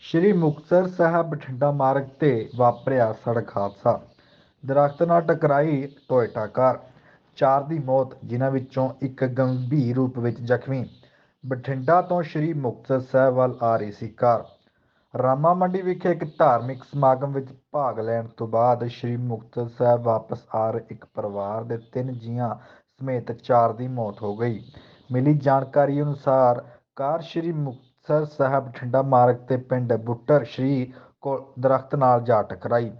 ਸ਼੍ਰੀ ਮੁਕਤਸਰ ਸਾਹਿਬ ਬਠਿੰਡਾ ਮਾਰਗ ਤੇ ਵਾਪਰਿਆ ਸੜਕ ਹਾਦਸਾ। ਦਰਖਤ ਨਾਲ ਟਕਰਾਈ ਟੋਇਟਾ ਕਾਰ। ਚਾਰ ਦੀ ਮੌਤ, ਜਿਨ੍ਹਾਂ ਵਿੱਚੋਂ ਇੱਕ ਗੰਭੀਰ ਰੂਪ ਵਿੱਚ ਜ਼ਖਮੀ। ਬਠਿੰਡਾ ਤੋਂ ਸ਼੍ਰੀ ਮੁਕਤਸਰ ਸਾਹਿਬ ਵੱਲ ਆ ਰਹੀ ਸੀ ਕਾਰ। ਰਾਮਾ ਮੰਡੀ ਵਿਖੇ ਇੱਕ ਧਾਰਮਿਕ ਸਮਾਗਮ ਵਿੱਚ ਭਾਗ ਲੈਣ ਤੋਂ ਬਾਅਦ ਸ਼੍ਰੀ ਮੁਕਤਸਰ ਸਾਹਿਬ ਵਾਪਸ ਆ ਰਹੇ ਇੱਕ ਪਰਿਵਾਰ ਦੇ ਤਿੰਨ ਜੀਆਂ ਸਮੇਤ ਚਾਰ ਦੀ ਮੌਤ ਹੋ ਗਈ। ਮਿਲੀ ਜਾਣਕਾਰੀ ਅਨੁਸਾਰ ਕਾਰ ਸ਼੍ਰੀ ਸਰ ਸਾਹਿਬ ਬਠਿੰਡਾ ਮਾਰਗ ਤੇ ਪਿੰਡ ਬੁੱਟਰ ਸ਼੍ਰੀ ਕੋਲ ਦਰਖਤ ਨਾਲ ਜਾ ਟਕਰਾਈ।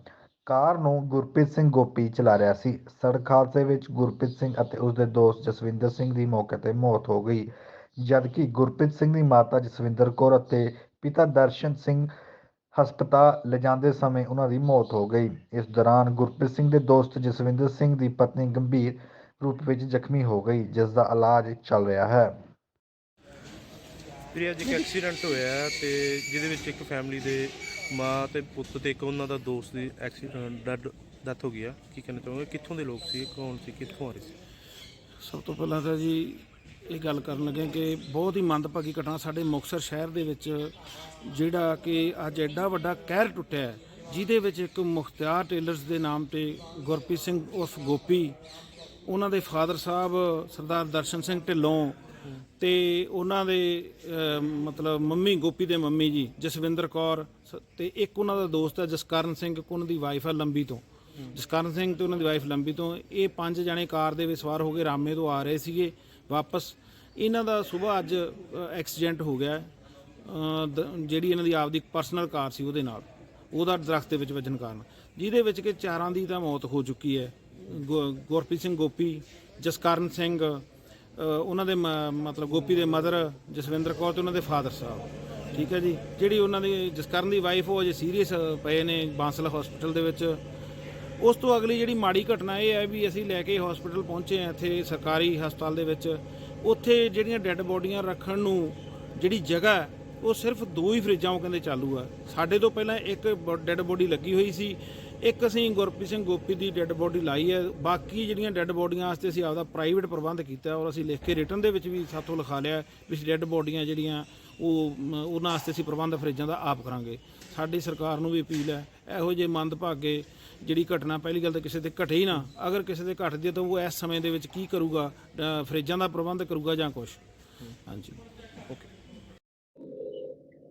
ਕਾਰ ਨੂੰ ਗੁਰਪ੍ਰੀਤ ਸਿੰਘ ਗੋਪੀ ਚਲਾ ਰਿਹਾ ਸੀ। ਸੜਕ ਹਾਦਸੇ ਵਿੱਚ ਗੁਰਪ੍ਰੀਤ ਸਿੰਘ ਅਤੇ ਉਸ ਦੇ ਦੋਸਤ ਜਸਵਿੰਦਰ ਸਿੰਘ ਦੀ ਮੌਕੇ ਤੇ ਮੌਤ ਹੋ ਗਈ। ਜਦਕਿ ਗੁਰਪ੍ਰੀਤ ਸਿੰਘ ਦੀ ਮਾਤਾ ਜਸਵਿੰਦਰ ਕੌਰ ਅਤੇ ਪਿਤਾ ਦਰਸ਼ਨ ਸਿੰਘ ਹਸਪਤਾਲ ਲਿਜਾਂਦੇ ਸਮੇਂ ਉਹਨਾਂ ਦੀ ਮੌਤ ਹੋ ਗਈ। ਇਸ ਦੌਰਾਨ ਗੁਰਪ੍ਰੀਤ ਸਿੰਘ ਦੇ ਦੋਸਤ ਜਸਵਿੰਦਰ ਸਿੰਘ ਦੀ ਪਤਨੀ ਗੰਭੀਰ ਰੂਪ ਵਿੱਚ ਜ਼ਖਮੀ ਹੋ ਗਈ ਜਿਸ ਦਾ ਇਲਾਜ ਚੱਲ ਰਿਹਾ ਹੈ। ਵੀਰੇ ਅੱਜ ਇੱਕ ਐਕਸੀਡੈਂਟ ਹੋਇਆ ਹੈ ਤੇ ਜਿਹਦੇ ਵਿੱਚ ਇੱਕ ਫੈਮਿਲੀ ਦੇ ਮਾਂ ਤੇ ਪੁੱਤ ਤੇ ਇੱਕ ਉਹਨਾਂ ਦਾ ਦੋਸਤ ਦੀ ਐਕਸੀਡੈਂਟ ਡੈਡ ਡੈਥ ਹੋ ਗਈ ਆ। ਕੀ ਕਹਿਣਾ ਚਾਹੋਗੇ? ਕਿੱਥੋਂ ਦੇ ਲੋਕ ਸੀ? ਕੌਣ ਸੀ? ਕਿੱਥੋਂ ਆ ਰਹੇ ਸੀ? ਸਭ ਤੋਂ ਪਹਿਲਾਂ ਤਾਂ ਜੀ ਇਹ ਗੱਲ ਕਰਨ ਲੱਗੇ ਕਿ ਬਹੁਤ ਹੀ ਮੰਦਭਾਗੀ ਘਟਨਾ ਸਾਡੇ ਮੁਕਤਸਰ ਸ਼ਹਿਰ ਦੇ ਵਿੱਚ ਜਿਹੜਾ ਕਿ ਅੱਜ ਐਡਾ ਵੱਡਾ ਕਹਿਰ ਟੁੱਟਿਆ ਹੈ, ਜਿਹਦੇ ਵਿੱਚ ਇੱਕ ਮੁਖਤਿਆਰ ਟੇਲਰਸ ਦੇ ਨਾਮ ਤੇ ਗੁਰਪ੍ਰੀਤ ਸਿੰਘ ਉਰਫ ਗੋਪੀ ਉਹਨਾਂ ਦੇ ਫਾਦਰ ਸਾਹਿਬ ਸਰਦਾਰ ਦਰਸ਼ਨ ਸਿੰਘ ਢਿੱਲੋਂ ਤੇ ਉਹਨਾਂ ਦੇ ਅਹ, ਮਤਲਬ ਮੰਮੀ ਗੋਪੀ ਦੇ ਮੰਮੀ ਜੀ ਜਸਵਿੰਦਰ ਕੌਰ ਸ- ਤੇ ਇੱਕ ਉਹਨਾਂ ਦਾ ਦੋਸਤ ਹੈ ਜਸਕਰਨ ਸਿੰਘ ਇੱਕ ਉਹਨਾਂ ਦੀ ਵਾਈਫ ਹੈ ਲੰਬੀ ਤੋਂ। ਜਸਕਰਨ ਸਿੰਘ ਤੇ ਉਹਨਾਂ ਦੀ ਵਾਈਫ ਲੰਬੀ ਤੋਂ। ਇਹ ਪੰਜ ਜਣੇ ਕਾਰ ਦੇ ਵਿੱਚ ਸਵਾਰ ਹੋ ਕੇ ਰਾਮੇ ਤੋਂ ਆ ਰਹੇ ਸੀਗੇ ਵਾਪਸ। ਇਹਨਾਂ ਦਾ ਸਵੇਰ ਅੱਜ ਐਕਸੀਡੈਂਟ ਹੋ ਗਿਆ ਹੈ। ਅ, ਦ- ਜਿਹੜੀ ਇਹਨਾਂ ਦੀ ਆਪਦੀ ਪਰਸਨਲ ਕਾਰ ਸੀ ਉਹਦੇ ਨਾਲ। ਉਹਦਾ ਦਰਖਤ ਦੇ ਵਿੱਚ ਵੱਜਣ ਕਾਰਨ। ਜਿਹਦੇ ਵਿੱਚ ਕਿ ਚਾਰਾਂ ਦੀ ਤਾਂ ਮੌਤ ਹੋ ਚੁੱਕੀ ਹੈ। ਗੁ- ਗੁਰਪ੍ਰੀਤ ਸਿੰਘ ਗੋਪੀ ਜਸਕਰਨ ਸਿੰਘ ਉਹਨਾਂ ਦੇ ਮ- ਮਤਲਬ ਗੋਪੀ ਦੇ ਮਦਰ ਜਸਵਿੰਦਰ ਕੌਰ ਤੇ ਉਹਨਾਂ ਦੇ ਫਾਦਰ ਸਾਹਿਬ, ਠੀਕ ਹੈ ਜੀ? ਜਿਹੜੀ ਉਹਨਾਂ ਦੀ, ਜਸਕਰਨ ਦੀ ਵਾਈਫ ਉਹ ਅਜੇ ਸੀਰੀਅਸ ਪਏ ਨੇ ਬਾਂਸਲ ਹਸਪੀਟਲ ਦੇ ਵਿੱਚ। ਉਸ ਤੋਂ ਅਗਲੀ ਜਿਹੜੀ ਮਾੜੀ ਘਟਨਾ ਇਹ ਹੈ ਵੀ ਅਸੀਂ ਲੈ ਕੇ ਹਸਪੀਟਲ ਪਹੁੰਚੇ ਹਾਂ ਇੱਥੇ ਸਰਕਾਰੀ ਹਸਪਤਾਲ ਦੇ ਵਿੱਚ। ਉੱਥੇ ਜਿਹੜੀਆਂ ਡੈੱਡ ਬੋਡੀਆਂ ਰੱਖਣ ਨੂੰ ਜਿਹੜੀ ਜਗ੍ਹਾ ਉਹ ਸਿਰਫ ਦੋ ਹੀ ਫਰਿੱਜਾਂ ਉਹ ਕਹਿੰਦੇ ਚਾਲੂ ਆ। ਸਾਡੇ ਤੋਂ ਪਹਿਲਾਂ ਇੱਕ ਡੈੱਡ ਬੋਡੀ ਲੱਗੀ ਹੋਈ ਸੀ। ਇੱਕ ਅਸੀਂ ਗੁਰਪ੍ਰੀਤ ਸਿੰਘ ਗੋਪੀ ਦੀ ਡੈੱਡ ਬੋਡੀ ਲਾਈ ਹੈ। ਬਾਕੀ ਜਿਹੜੀਆਂ ਡੈੱਡ ਬੋਡੀਆਂ ਵਾਸਤੇ ਅਸੀਂ ਆਪਦਾ ਪ੍ਰਾਈਵੇਟ ਪ੍ਰਬੰਧ ਕੀਤਾ ਔਰ ਅਸੀਂ ਲਿਖ ਕੇ ਰਿਟਰਨ ਦੇ ਵਿੱਚ ਵੀ ਸਾਥੋਂ ਲਿਖਾ ਲਿਆ ਵੀ ਡੈੱਡ ਬੋਡੀਆਂ ਜਿਹੜੀਆਂ ਉਹ ਉਹਨਾਂ ਵਾਸਤੇ ਅਸੀਂ ਪ੍ਰਬੰਧ ਫਰਿੱਜਾਂ ਦਾ ਆਪ ਕਰਾਂਗੇ। ਸਾਡੀ ਸਰਕਾਰ ਨੂੰ ਵੀ ਅਪੀਲ ਹੈ, ਇਹੋ ਜਿਹੇ ਮੰਦਭਾਗੇ ਜਿਹੜੀ ਘਟਨਾ ਪਹਿਲੀ ਗੱਲ ਤਾਂ ਕਿਸੇ ਤੇ ਘਟੇ ਹੀ ਨਾ। ਅਗਰ ਕਿਸੇ ਤੇ ਘਟਦੀ ਹੈ ਤਾਂ ਉਹ ਇਸ ਸਮੇਂ ਦੇ ਵਿੱਚ ਕੀ ਕਰੂਗਾ ਫਰਿੱਜਾਂ ਦਾ ਪ੍ਰਬੰਧ ਕਰੂਗਾ ਜਾਂ ਕੁਝ ਹਾਂਜੀ। ਓਕੇ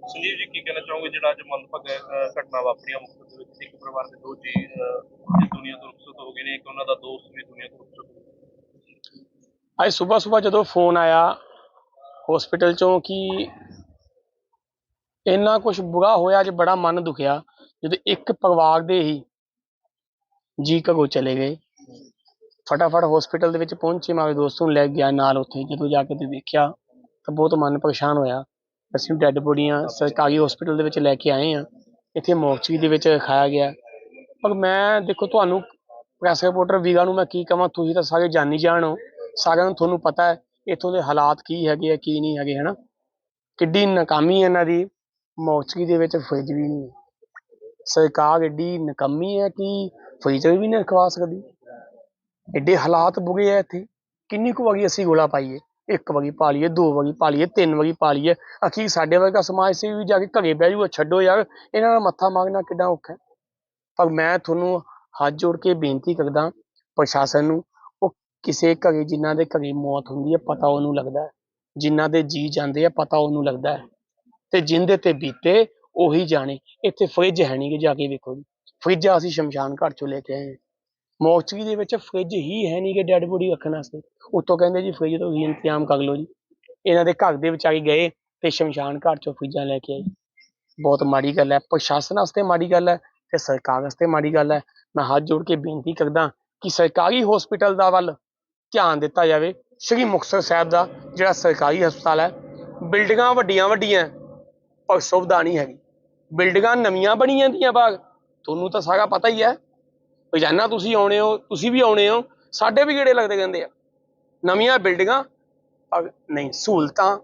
ਸੰਜੀਵ ਜੀ, ਕੀ ਕਹਿਣਾ ਚਾਹੋਗੇ ਜਿਹੜਾ ਅੱਜ ਮੰਦਭਾਗਾ ਘਟਨਾ ਵਾਪਰੀਆਂ ਮੁਕਤਸਰ ਦੇ ਵਿੱਚ? ਪਰਿਵਾਰ ਦੇ ਦੋ ਜੀ ਅ, ਇਸ ਦੁਨੀਆ ਤੋਂ ਰੁਖਸਤ ਹੋ ਗਏ ਨੇ ਇੱਕ ਉਹਨਾਂ ਦਾ ਦੋਸਤ ਵੀ ਦੁਨੀਆ ਤੋਂ ਰੁਖਸਤ ਹੋ ਗਿਆ। ਅੱਜ ਸਵੇਰ ਸਵੇਰ ਜਦੋਂ ਫੋਨ ਆਇਆ ਹਸਪੀਟਲ ਚੋਂ ਕਿ ਇੰਨਾ ਕੁਝ ਬੁਰਾ ਹੋਇਆ ਅੱਜ ਬੜਾ ਮਨ ਦੁਖਿਆ ਜਦੋਂ ਇੱਕ ਪਰਿਵਾਰ ਦੇ ਹੀ ਜੀ ਕਗੋ ਚਲੇ ਗਏ। ਫਟਾਫਟ ਹਸਪੀਟਲ ਦੇ ਵਿੱਚ ਪਹੁੰਚੇ ਮੈਂ ਦੋਸਤ ਨੂੰ ਲੈ ਗਿਆ ਨਾਲ ਉੱਥੇ ਜਦੋਂ ਜਾ ਕੇ ਤੇ ਦੇਖਿਆ ਤਾਂ ਬਹੁਤ ਮਨ ਪਰੇਸ਼ਾਨ ਹੋਇਆ। ਅਸੀਂ ਡੈੱਡ ਬੋਡੀਆਂ ਸਰਕਾਰੀ ਹਸਪੀਟਲ ਦੇ ਵਿੱਚ ਲੈ ਕੇ ਆਏ ਆ ਇੱਥੇ ਮੋਰਚਰੀ ਦੇ ਵਿੱਚ ਰਖਾਇਆ ਗਿਆ। ਪਰ ਮੈਂ ਦੇਖੋ, ਤੁਹਾਨੂੰ ਪ੍ਰੈਸ ਰਿਪੋਰਟਰ ਵੀਰਾਂ ਨੂੰ ਮੈਂ ਕੀ ਕਹਾਂ ਤੁਸੀਂ ਤਾਂ ਸਾਰੇ ਜਾਣੀ ਜਾਣ ਹੋ। ਸਾਰਿਆਂ ਨੂੰ ਤੁਹਾਨੂੰ ਪਤਾ ਹੈ, ਇੱਥੋਂ ਦੇ ਹਾਲਾਤ ਕੀ ਹੈਗੇ ਆ, ਕੀ ਨਹੀਂ ਹੈਗੇ, ਹਨਾ? ਕਿੱਡੀ ਨਾਕਾਮੀ ਹੈ ਇਹਨਾਂ ਦੀ। ਮੌਚਰੀ ਦੇ ਵਿੱਚ ਫਰਿੱਜ ਵੀ ਨਹੀਂ ਹੈ। ਸਰਕਾਰ ਏਡੀ ਨਕਮੀ ਹੈ ਕਿ ਫਰਿੱਜ ਵੀ ਨਹੀਂ ਰਖਵਾ ਸਕਦੀ। ਏਡੇ ਹਾਲਾਤ ਬੁਗੇ ਆ ਇੱਥੇ। ਕਿੰਨੀ ਕੁ ਵਾਰੀ ਅਸੀਂ ਗੋਲਾ ਪਾਈਏ। ਇੱਕ ਵਗੀ ਪਾ ਲਈਏ, ਦੋ ਵਗੀ ਪਾ ਲਈਏ, ਤਿੰਨ ਵਗੀ ਪਾ ਲਈਏ। ਅਖੀਰ ਸਾਡੇ ਵਰਗਾ ਸਮਾਜ ਸੇਵੀ ਵੀ ਜਾ ਕੇ ਘਰੇ ਬਹਿ ਜੂਗਾ, ਛੱਡੋ ਯਾਰ, ਇਹਨਾਂ ਦਾ ਮੱਥਾ ਮਾਰਨਾ ਕਿੱਡਾ ਔਖਾ ਪਰ ਮੈਂ ਤੁਹਾਨੂੰ ਹੱਥ ਜੋੜ ਕੇ ਬੇਨਤੀ ਕਰਦਾ, ਪ੍ਰਸ਼ਾਸਨ ਨੂੰ, ਉਹ ਕਿਸੇ ਘਰੇ ਜਿਨ੍ਹਾਂ ਦੇ ਘਰੇ ਮੌਤ ਹੁੰਦੀ ਹੈ, ਪਤਾ ਉਹਨੂੰ ਲੱਗਦਾ ਹੈ। ਜਿਨ੍ਹਾਂ ਦੇ ਜੀ ਜਾਂਦੇ ਆ, ਪਤਾ ਉਹਨੂੰ ਲੱਗਦਾ ਹੈ। ਤੇ ਜਿੰਦੇ ਤੇ ਬੀਤੇ, ਉਹੀ ਜਾਣੇ। ਇੱਥੇ ਫ੍ਰਿਜ ਹੈ ਨਹੀਂ ਕਿ ਜਾ ਕੇ ਵੇਖੋ ਜੀ। ਫ੍ਰਿਜ ਅਸੀਂ ਸ਼ਮਸ਼ਾਨ ਘਾਟ ਚੋਂ ਲੈ ਕੇ ਆਏ ਹਾਂ ਦੇ ਵਿੱਚ ਫ੍ਰਿਜ ਹੀ ਹੈ ਨਹੀਂ ਕਿ ਡੈੱਡ ਬੋਡੀ ਰੱਖਣ ਵਾਸਤੇ। ਉੱਤੋਂ ਕਹਿੰਦੇ ਜੀ ਫ੍ਰਿਜ ਤੋਂ ਹੀ ਇੰਤਜ਼ਾਮ ਕਰ ਲਓ ਜੀ। ਇਹਨਾਂ ਦੇ ਘਰ ਦੇ ਵਿਚਾਰੇ ਗਏ ਤੇ ਸ਼ਮਸ਼ਾਨ ਘਾਟ ਚੋਂ ਫ੍ਰਿਜਾਂ ਲੈ ਕੇ ਆਏ। ਬਹੁਤ ਮਾੜੀ ਗੱਲ ਹੈ। ਪ੍ਰਸ਼ਾਸਨ ਵਾਸਤੇ ਮਾੜੀ ਗੱਲ ਹੈ ਤੇ ਸਰਕਾਰ ਵਾਸਤੇ ਮਾੜੀ ਗੱਲ ਹੈ। ਮੈਂ ਹੱਥ ਜੋੜ ਕੇ ਬੇਨਤੀ ਕਰਦਾ ਕਿ ਸਰਕਾਰੀ ਹਸਪੀਟਲ ਦਾ ਵੱਲ ਧਿਆਨ ਦਿੱਤਾ ਜਾਵੇ। ਸ਼੍ਰੀ ਮੁਕਤਸਰ ਸਾਹਿਬ ਦਾ ਜਿਹੜਾ ਸਰਕਾਰੀ ਹਸਪਤਾਲ ਹੈ, ਬਿਲਡਿੰਗਾਂ ਵੱਡੀਆਂ ਵੱਡੀਆਂ ਪਰ ਸੁਵਿਧਾ ਨਹੀਂ ਹੈਗੀ। ਬਿਲਡਿੰਗਾਂ ਨਵੀਆਂ ਬਣੀਆਂ ਦੀਆਂ ਬਾਗ ਤੁਹਾਨੂੰ ਤਾਂ ਸਾਰਾ ਪਤਾ ਹੀ ਹੈ। ਰੋਜ਼ਾਨਾ ਤੁਸੀਂ ਆਉਣੇ ਹੋ ਤੁਸੀਂ ਵੀ ਆਉਣੇ ਹੋ ਸਾਡੇ ਵੀ ਗੇੜੇ ਲੱਗਦੇ ਕਹਿੰਦੇ ਆ। ਨਵੀਆਂ ਬਿਲਡਿੰਗਾਂ ਨਹੀਂ ਸਹੂਲਤਾਂ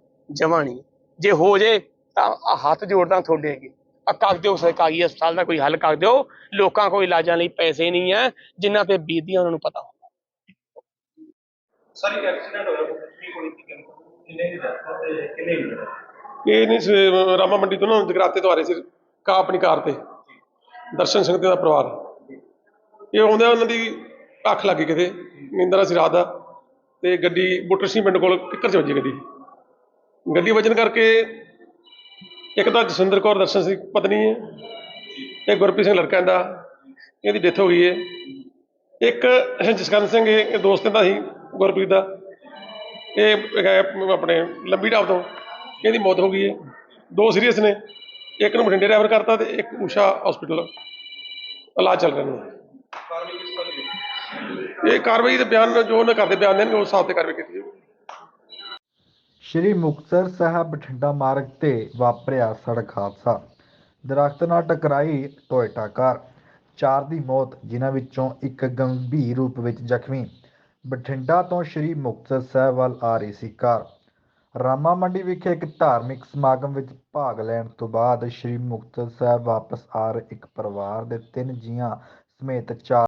ਨਹੀਂ। ਜੇ ਹੋ ਜੇ ਤਾਂ ਆਹ ਹੱਥ ਜੋੜਦਾ ਤੁਹਾਡੇ ਅੱਗੇ। ਆ ਕਰ ਦਿਓ ਸਰਕਾਰੀ ਹਸਪਤਾਲ ਦਾ ਕੋਈ ਹੱਲ ਕਰ ਦਿਓ। ਲੋਕਾਂ ਕੋਲ ਇਲਾਜਾਂ ਲਈ ਪੈਸੇ ਨਹੀਂ ਹੈ ਜਿਨ੍ਹਾਂ ਤੇ ਬੀਤਦੀਆਂ ਉਹਨਾਂ ਨੂੰ ਪਤਾ ਸਰ ਇੱਕ ਐਕਸੀਡੈਂਟ ਹੋਇਆ ਕੀ ਹੋਈ ਸੀ ਕਿੰਨੇ ਦੀ ਡੈਥ ਤੇ ਕਿੰਨੇ ਦੀ ਇਹ ਨਹੀਂ ਰਾਮਾ ਮੰਡੀ ਤੋਂ ਨਾ ਜਗਰਾਤੇ ਤੋਂ ਆ ਰਹੇ ਸੀ ਕਾ ਆਪਣੀ ਕਾਰ ਤੇ ਦਰਸ਼ਨ ਸਿੰਘ ਤੇ ਦਾ ਪਰਿਵਾਰ। ਇਹ ਆਉਂਦੇ ਉਹਨਾਂ ਦੀ ਅੱਖ ਲੱਗ ਗਈ ਕਿਤੇ, ਨਿੰਦਰਾ ਸੀ ਰਾਤ ਦਾ, ਤੇ ਗੱਡੀ ਬੁੱਟਰ ਸਿੰਘ ਪਿੰਡ ਕੋਲ, ਕਿੱਕਰ ਚ ਵੱਜੀ ਗੱਡੀ। ਗੱਡੀ ਵੱਜਣ ਕਰਕੇ ਇੱਕ ਤਾਂ ਜਸਵਿੰਦਰ ਕੌਰ ਦਰਸ਼ਨ ਸਿੰਘ ਪਤਨੀ ਹੈ ਇਹ ਗੁਰਪ੍ਰੀਤ ਸਿੰਘ ਲੜਕਾ ਦਾ ਇਹਦੀ ਡੈਥ ਹੋ ਗਈ ਹੈ। ਇੱਕ ਜਸਕਰਨ ਸਿੰਘ ਇਹ ਦੋਸਤ ਦਾ ਸੀ, ਗੁਰਪ੍ਰੀਤ ਦਾ। ਇਹ ਹੈਗਾ ਆਪਣੇ ਲੰਬੀ ਢਾਬ ਤੋਂ, ਇਹਦੀ ਮੌਤ ਹੋ ਗਈ ਹੈ। ਦੋ ਸੀਰੀਅਸ ਨੇ, ਇੱਕ ਨੂੰ ਬਠਿੰਡੇ ਰੈਫਰ ਕਰਤਾ ਤੇ ਇੱਕ ਊਸ਼ਾ ਹਸਪੀਟਲ ਇਲਾਜ ਚੱਲ ਰਿਹਾ ਨੇ ਇਹ ਕਾਰਵਾਈ ਦੇ ਬਿਆਨ ਜੋ ਉਹਨਾਂ ਕਰਦੇ ਬਿਆਨ ਦੇਣਗੇ ਉਸ ਹਿਸਾਬ ਤੇ ਕਾਰਵਾਈ ਕੀਤੀ ਜਾਊਗੀ। ਸ਼੍ਰੀ ਮੁਕਤਸਰ ਸਾਹਿਬ ਬਠਿੰਡਾ ਮਾਰਗ ਤੇ ਵਾਪਰਿਆ ਸੜਕ ਹਾਦਸਾ। ਦਰਖਤ ਨਾਲ ਟਕਰਾਈ ਟੋਇਟਾ ਕਾਰ। ਚਾਰ ਦੀ ਮੌਤ ਜਿਨ੍ਹਾਂ ਵਿੱਚੋਂ ਇੱਕ ਗੰਭੀਰ ਰੂਪ ਵਿੱਚ ਜ਼ਖਮੀ। ਬਠਿੰਡਾ ਤੋਂ ਸ਼੍ਰੀ ਮੁਕਤਸਰ ਸਾਹਿਬ ਵੱਲ ਆ ਰਹੀ ਸੀ ਕਾਰ। ਰਾਮਾ ਮੰਡੀ ਵਿਖੇ ਇੱਕ ਧਾਰਮਿਕ ਸਮਾਗਮ ਵਿੱਚ ਭਾਗ ਲੈਣ ਤੋਂ ਬਾਅਦ ਸ਼੍ਰੀ ਮੁਕਤਸਰ ਸਾਹਿਬ ਵਾਪਸ ਆ ਰਹੇ ਇੱਕ ਪਰਿਵਾਰ ਦੇ ਤਿੰਨ ਜੀਆਂ ਸਮੇਤ ਚਾਰ